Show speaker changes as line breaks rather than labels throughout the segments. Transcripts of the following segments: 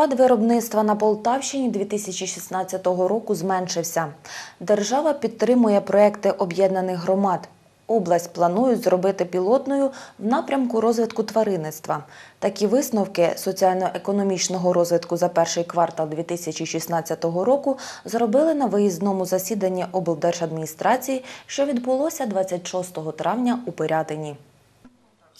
Спад виробництва на Полтавщині 2016 року зменшився. Держава підтримує проекти об'єднаних громад. Область планують зробити пілотною в напрямку розвитку тваринництва. Такі висновки соціально-економічного розвитку за перший квартал 2016 року зробили на виїзному засіданні облдержадміністрації, що відбулося 26 травня у Пирятині.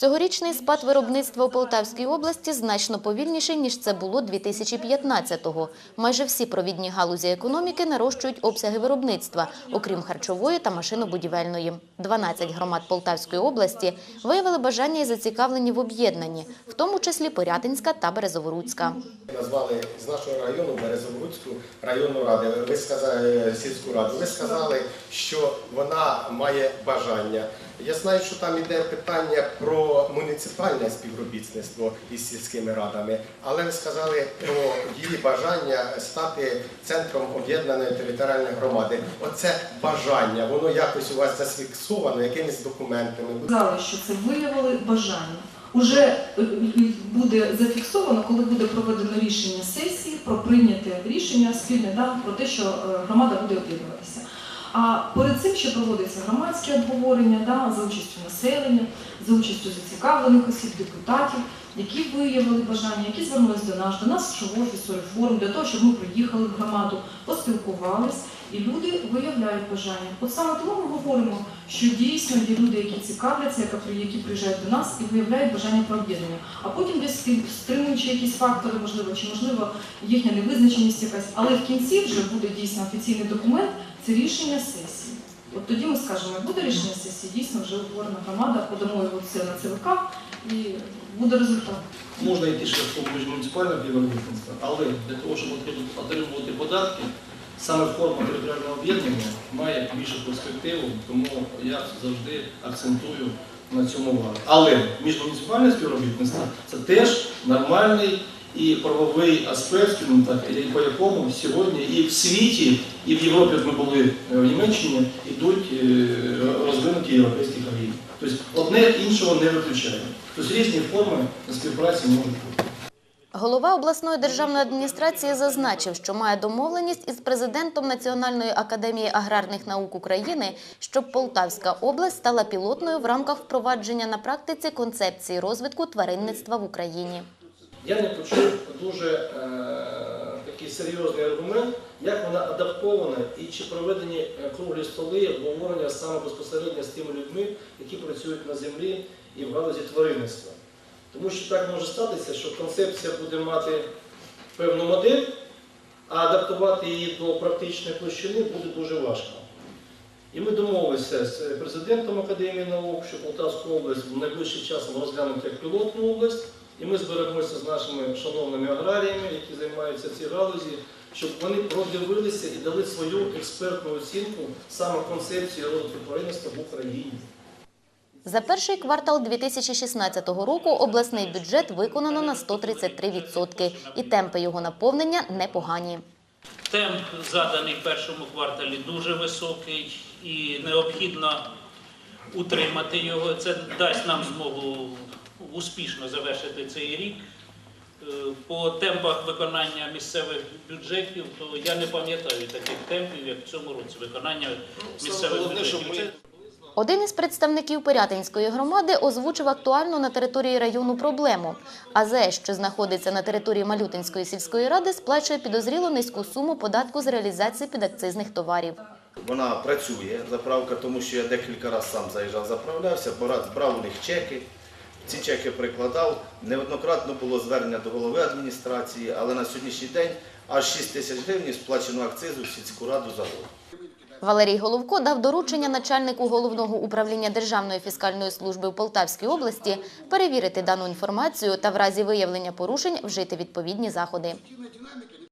Цьогорічний спад виробництва у Полтавській області значно повільніший, ніж це було 2015-го. Майже всі провідні галузі економіки нарощують обсяги виробництва, окрім харчової та машинобудівельної. 12 громад Полтавської області виявили бажання і зацікавлені в об'єднанні, в тому числі Порятинська та Березоворуцька.
Назвали з нашого району Березовруцьку районну раду. Ви сказали сільську раду. Ви сказали, що вона має бажання. Я знаю, що там іде питання про муніципальне співробітництво із сільськими радами, але ви сказали про її бажання стати центром об'єднаної територіальної громади. Оце бажання, воно якось у вас зафіксовано якимись документами.
Сказали, що це виявили бажання. Уже е, буде зафіксовано, коли буде проведено рішення сесії про прийняте рішення спільне да, про те, що е, громада буде об'єднуватися. А перед цим ще проводиться громадське обговорення да, за участю населення, за участю зацікавлених осіб, депутатів, які виявили бажання, які звернулись до нас, до нас в офісу реформ, для того, щоб ми приїхали в громаду, поспілкувались, і люди виявляють бажання. От саме тому ми говоримо, що дійсно є люди, які цікавляться, які приїжджають до нас і виявляють бажання про об'єднання. А потім десь стримуючи якісь фактори, можливо, чи можливо їхня невизначеність якась, але в кінці вже буде дійсно офіційний документ, це рішення сесії. От тоді ми скажемо, як буде рішення сесії, дійсно вже утворена громада, подамо його це на ЦВК і буде результат.
Можна йти шляхом міжмуніципального співробітництва, але для того, щоб отримувати податки, саме форма територіального об'єднання має більшу перспективу, тому я завжди акцентую на цьому увагу. Але міжмуніципальне співробітництво це теж нормальний і правовий аспект, скажімо так, і по якому сьогодні і в світі, і в Європі, як ми були е, в Німеччині, йдуть е, розвинуті європейські країни. Тобто одне іншого не виключає. Тобто різні форми співпраці можуть бути.
Голова обласної державної адміністрації зазначив, що має домовленість із президентом Національної академії аграрних наук України, щоб Полтавська область стала пілотною в рамках впровадження на практиці концепції розвитку тваринництва в Україні.
Я не почув дуже е, такий серйозний аргумент, як вона адаптована і чи проведені е, круглі столи, обговорення саме безпосередньо з тими людьми, які працюють на землі і в галузі тваринництва. Тому що так може статися, що концепція буде мати певну модель, а адаптувати її до практичної площини буде дуже важко. І ми домовилися з президентом Академії наук, що Полтавську область в найближчий час розглянути як пілотну область. І ми зберемося з нашими шановними аграріями, які займаються в цій галузі, щоб вони продивилися і дали свою експертну оцінку саме концепції розвитку тваринництва в Україні.
За перший квартал 2016 року обласний бюджет виконано на 133%, і темпи його наповнення непогані.
Темп заданий в першому кварталі дуже високий і необхідно утримати його. Це дасть нам змогу успішно завершити цей рік. Е, По темпах виконання місцевих бюджетів, то я не пам'ятаю таких темпів, як в цьому році виконання місцевих бюджетів.
Один із представників Пирятинської громади озвучив актуальну на території району проблему. АЗС, що знаходиться на території Малютинської сільської ради, сплачує підозріло низьку суму податку з реалізації підакцизних товарів.
Вона працює заправка, тому що я декілька разів сам заїжджав, заправлявся, брав у них чеки. Ці чеки прикладав. Неоднократно було звернення до голови адміністрації, але на сьогоднішній день аж 6 тисяч гривень сплачено акцизу в сільську раду за год.
Валерій Головко дав доручення начальнику головного управління Державної фіскальної служби в Полтавській області перевірити дану інформацію та в разі виявлення порушень вжити відповідні заходи.